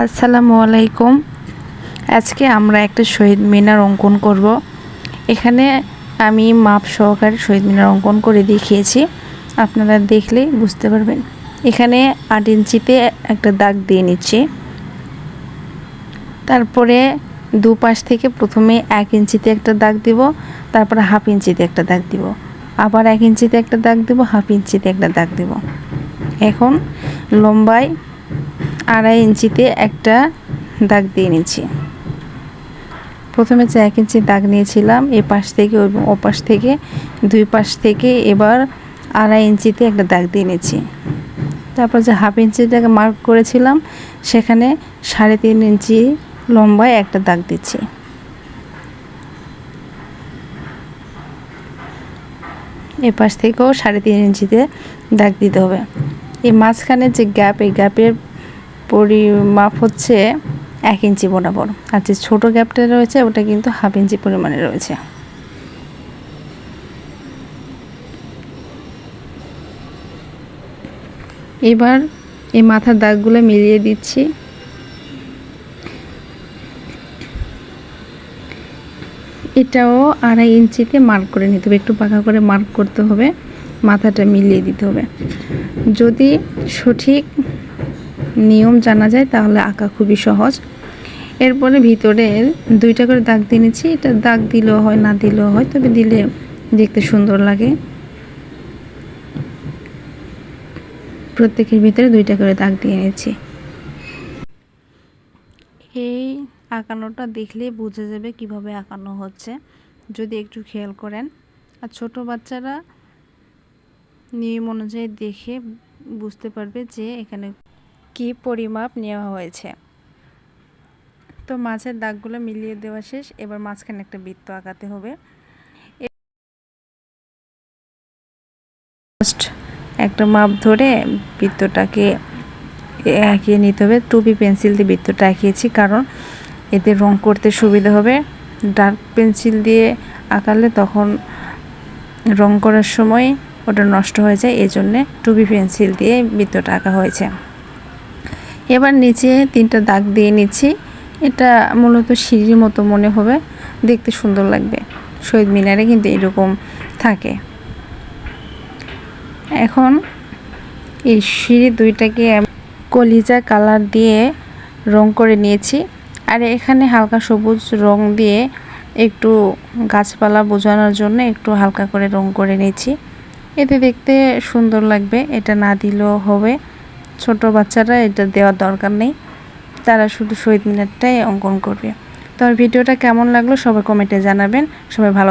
আসসালামু আলাইকুম। আজকে আমরা একটা শহীদ মিনার অঙ্কন করব। এখানে আমি মাপ সহকারে শহীদ মিনার অঙ্কন করে দেখিয়েছি। আপনারা দেখলেই বুঝতে পারবেন। এখানে আট ইঞ্চিতে একটা দাগ দিয়ে নিচ্ছি। তারপরে দুপাশ থেকে প্রথমে এক ইঞ্চিতে একটা দাগ দিব, তারপরে হাফ ইঞ্চিতে একটা দাগ দিব। আবার এক ইঞ্চিতে একটা দাগ দিব, হাফ ইঞ্চিতে একটা দাগ দিব। এখন লম্বায় আড়াই ইঞ্চিতে একটা দাগ দিয়ে নিচ্ছি প্রথমে যে এক ইঞ্চি দাগ নিয়েছিলাম, এ পাশ থেকে ও পাশ থেকে, দুই পাশ থেকে এবার আড়াই ইঞ্চিতে একটা দাগ দিয়ে নিচ্ছি তারপর যে হাফ ইঞ্চিটাকে মার্ক করেছিলাম, সেখানে সাড়ে তিন ইঞ্চি লম্বায় একটা দাগ দিচ্ছি। এ পাশ থেকেও সাড়ে তিন ইঞ্চিতে দাগ দিতে হবে। এই মাঝখানে যে গ্যাপ, এই গ্যাপের পরিমাপ হচ্ছে এক ইঞ্চি বরাবর আর যে ছোটো গ্যাপটা রয়েছে, ওটা কিন্তু হাফ ইঞ্চি পরিমাণে রয়েছে। এবার এই মাথার দাগগুলো মিলিয়ে দিচ্ছি। এটাও আড়াই ইঞ্চিতে মার্ক করে নিতে হবে। একটু পাকা করে মার্ক করতে হবে। মাথাটা মিলিয়ে দিতে হবে। যদি সঠিক নিয়ম জানা যায়, তাহলে আঁকা খুবই সহজ। এরপরে ভিতরে দুইটা করে দাগ দিয়ে নিচ্ছি। এটা দাগ দিলেও হয়, না দিলেও হয়, তবে দিলে দেখতে সুন্দর লাগে। প্রত্যেকের ভিতরে দুইটা করে দাগ দিয়ে নিচ্ছি। এই আঁকানোটা দেখলে বোঝা যাবে কীভাবে আঁকানো হচ্ছে। যদি একটু খেয়াল করেন, আর ছোট বাচ্চারা নিয়ম অনুযায়ী দেখে বুঝতে পারবে যে এখানে কি পরিমাপ নেওয়া হয়েছে? তো মাছের দাগগুলো মিলিয়ে দেওয়া শেষ। এবার মাঝখানে একটা বৃত্ত আঁকাতে হবে। একটা মাপ ধরে বৃত্তটাকে আঁকিয়ে নিতে হবে। টুপি, পেন্সিল দিয়ে বৃত্তটা আঁকিয়েছি কারণ এতে রং করতে সুবিধা হবে। ডার্ক পেন্সিল দিয়ে আঁকালে তখন রং করার সময় ওটা নষ্ট হয়ে যায়। এই জন্যে টুপি, পেন্সিল দিয়ে বৃত্তটা আঁকা হয়েছে। এবার নিচে তিনটা দাগ দিয়ে নিচ্ছি। এটা মূলত সিঁড়ির মতো মনে হবে। দেখতে সুন্দর লাগবে। শহীদ মিনারে কিন্তু এরকম থাকে। এখন এই সিঁড়ি দুইটাকে কলিজা কালার দিয়ে রং করে নিয়েছি। আর এখানে হালকা সবুজ রং দিয়ে একটু গাছপালা বোঝানোর জন্য একটু হালকা করে রং করে নিয়েছি। এতে দেখতে সুন্দর লাগবে। এটা না দিলেও হবে। ছোট বাচ্চারা এটা দেওয়ার দরকার নেই। তারা শুধু শহীদ মিনারটাই অঙ্কন করবে। তো ভিডিওটা কেমন লাগল সবাই কমেন্টে জানাবেন। সবাই ভালো